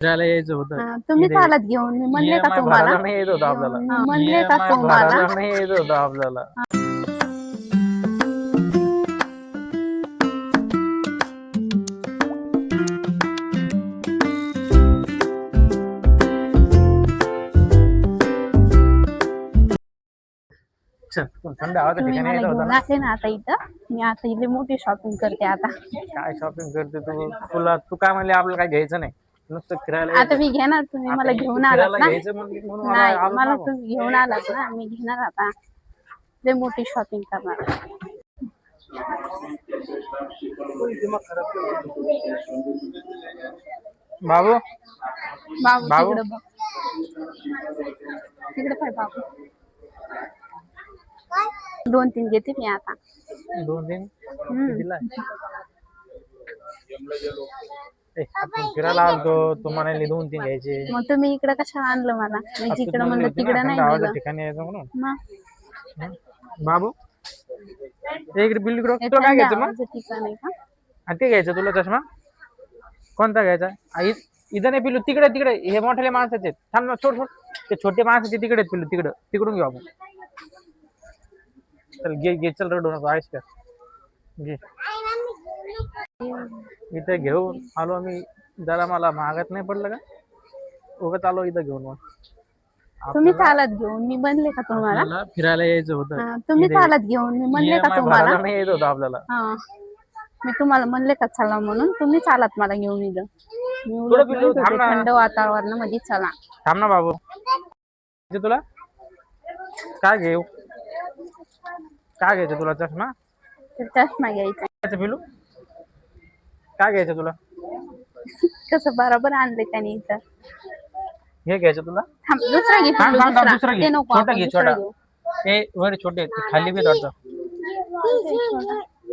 फिरायला यायचं होतं. हा, तुम्ही इथे चालत घेऊन मी म्हणले का EMI तुम्हाला? भरायला नाही येत होतं आपल्याला. हा, म्हणले का EMI तुम्हाला? भरायला नाही येत होतं आपल्याला. चल, पण थंड हवाच्या तुम्ही ठिकाणी मला यायचं होतं घेऊन ना आले ना आता इथं. मी आता इथे मोठी शॉपिंग करते आता. काय शॉपिंग करते तू? तुला तू काय म्हणले आपल्याला काय घ्यायचं नाही? नुसतं फिरायला आता. मी घेणार तुम्ही मला घेऊन आलात ना? घ्यायचं म्हणलं म्हणून मला नाही आलो मला ना. तुम्ही घेऊन आलात ना? मी घेणार आता. लय मोठी शॉपिंग करणार. बाबू? बाबू बाबू? तिकडे बघ. तिकडे पाय बाबू. दोन तीन घेते मी आता. दोन तीन? हम्म. दिलाय. फिरायला आलतो म्हणाली दोन तीन घ्यायचे मग तुम्ही इकडे कशाला आणलं मला? मी आता जिकडे म्हणली म्हणलं होती ना, तिकडे थंड नाही हवेच्या नेलं ठिकाणी यायचं म्हणून. मग? बाबू? ए, इकडे बिल्डिंग तुला काय थंड घ्यायचं मग? हवेचं ठिकाण आहे का? ते घ्यायचं तुला चष्मा? कोणता घ्यायचा? आ, इ- इथं नाही पिल्लू तिकडे तिकडे. हे मोठे माणसाचे आहेत. थांब ना छोड छोड ते छोटे माणसाचे तिकडे आहेत तिकडं. तिकडून घेऊ आपण. चल घे घे. चल रडू नको. आयुष कर. घे. इथे घेऊन आलो आम्ही. जरा मला महागात नाही पडलं का? उगाच आलो इथं घेऊन मग. तुम्ही चालत घेऊन मी बनले का तुम्हाला? आपल्याला फिरायला यायचं होतं. हा, तुम्ही चालत घेऊन मी म्हणले का EMI तुम्हाला? भरायला नाही येत होतं आपल्याला. हा. मी तुम्हाला म्हणले का चला म्हणून तुम्ही चालत मला घेऊन इथं. मी उलट थोडं पिल्लू? म्हणत होते, थांब ना. थंड वातावरणामध्ये चला. थांब ना बाबू. तुला? काय घेऊ? काय घ्यायचं तुला चष्मा? तर चष्मा घ्यायचा. घ्यायचं पिलू काय घ्यायचं तुला? कसं बरोबर आणले त्याने इथं. हे घ्यायचं तुला? थांब दुसरा घे थांब पिल्लू, थांब थांब दुसरा दुसरा ते घे नको छोटा आपण घे दुसरा छोटा. घेऊ. ते वर छोटे ते खाली बी वाटतं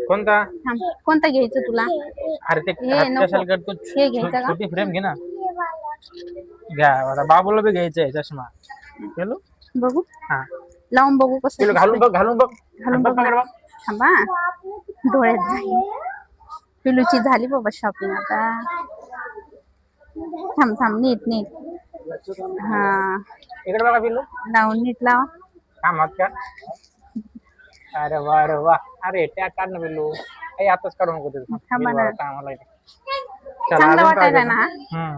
कोणता? थांब कोणता घ्यायचं तुला? अरे ते हे हात नको. कशाला करतो हे घ्यायचं का? छोटी फ्रेम घे ना. घ्या आता बाबूला बी घ्यायचं आहे चष्मा. पिलू बघू. हा. लावून बघू कसं घालून बघ घालून बघ. घालून बघ. बघ. बघ. थांबा. डोळ्यात जाईल. पिलूची झाली बाबा शॉपिंग आता थांब थांब नीट नीट हा इकडे बघा पिलू लावून नीट लावा काम हात का अरे वा अरे वा अरे त्या काढ ना पिल्लू काही आताच काढू नको तुझं थांबा ना. कामाला इथे. चल, चांगलं अजून काय वाटायला घ्यायचं? ना हम्म.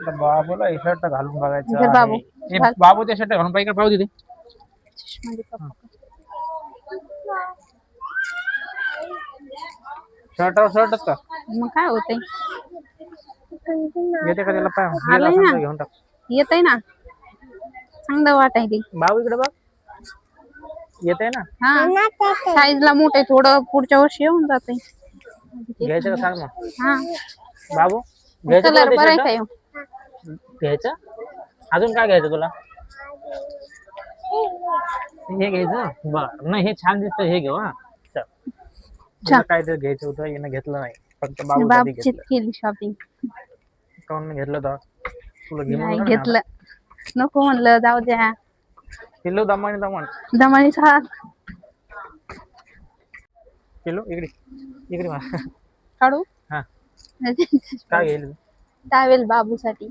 आता बाबूला हे शर्ट घालून बघायचं बाबू. आहे. हे. बाबू ते शर्ट घालून पाहिजे पाहू तिथे पप्पा. शर्टावर शर्टच का मग काय होतंय घेते का त्याला पाय? आलंय गेला ना. घेऊन टाक. येतंय ना. चांगलं वाटायले बाबू इकडे बघ. येत आहे ना? हा. साईजला मोठं आहे थोडं पुढच्या वर्षी येऊन जाते घ्यायचं का सांग मग? हा. बाबू घ्यायचं कलर बरं आहे ह्यो? घ्यायचं? अजून काय घ्यायचं तुला? हे घ्यायचं? बर. नाही हे छान दिसतं हे घेऊ हा. तुला काय तर घ्यायचं होतं यानं घेतलं नाही. फक्त बाबू बाबचीच केली शॉपिंग काऊन घेतलं तर तुला नाही म्हणलं ना. घेतलं. नको म्हणलं जाऊ द्या. पिल्लू दमानी दमन. दमानीचा हात पिल्लू इकडे. इकडे मार. काढू? हा. काय घेईल? टावेल बाबूसाठी.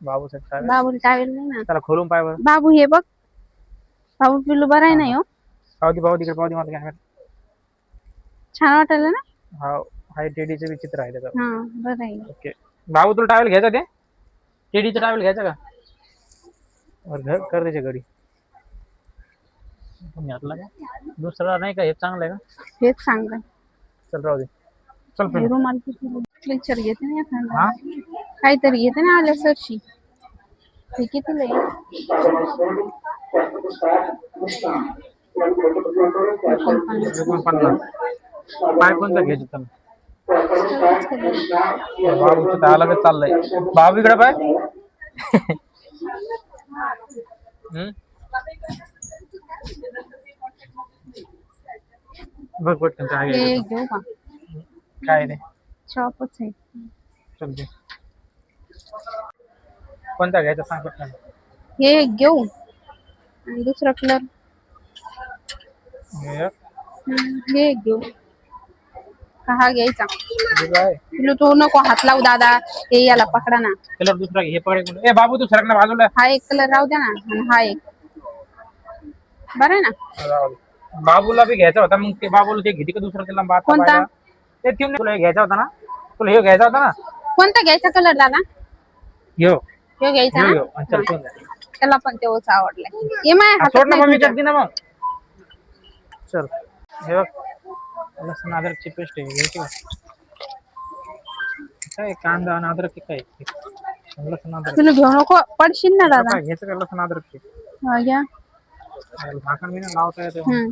बाबूसाठी काय बाबू टावेल नाही ना. त्याला खोलून पाय बरं. बाबू हे बघ. बाबू पिल्लू बरं आहे ना हो पावती पावती इकडे पावती मला कॅमेरा छान वाटलं ना? हा हाय टेडीचं विचित्र आहे त्याचं. हा बरं आहे. ओके. बाबू तुला ट्रॅव्हल घ्यायचा ते? टेडीचं ट्रॅव्हल घ्यायचं का? घर कर त्याच्या घरी. पण घातला का? दुसरा नाही का? हे चांगलं आहे का? हेच सांगा चल राहू दे. चल हे रुमाल घेते ना एखादा. काहीतरी घेते ना आल्या सरशी. हे कितीला आहे एकोणपन्नास. पाय कोणता घ्यायचं तुम्ही? बाबूचं तर अलगच चाललंय. बाबू इकडे पाय. हम्म? बघ पटकन काय हे घ्यायचं घेऊ का? काय रे शॉपच आहे. चल दे कोणता घ्यायचा सांग पटकन. हे एक घेऊ. आणि दुसरा कलर हे. हे घेऊ. हा घ्यायचा. कलर पिलू तू नको हात लावू दादा. हे याला पकडा ना. दुसरा घे हे पकडे? ए बाबू तू सरक ना बाजूला. हा एक कलर राहू द्या ना. आणि हा एक. बरं आहे ना? बाबूला बी घ्यायचा होता मग ते बाबूला ते घेते का दुसरा त्याला बाता कोणता? ते ठेवून दे. तुला हे घ्यायचा होता ना? तुला हे घ्यायचा होता ना? कोणता घ्यायचा कलर दादा? घेऊ ह्यो घ्यायचा चल ठेवून दे. त्याला पण तेवढंच आवडलाय. ये माय हा, सोड ना मम्मी. करते ना मग. चल. हे बघ. लसूण अद्रकची पेस्ट आहे घ्यायची? काय कांदा आणि अद्रक काय लसूण अद्रक. घेऊ नको पडशील ना दादा. काय घ्यायचं का लसूण अद्रकची? हा घ्या. झाकण बिना लावता येते. हम्म.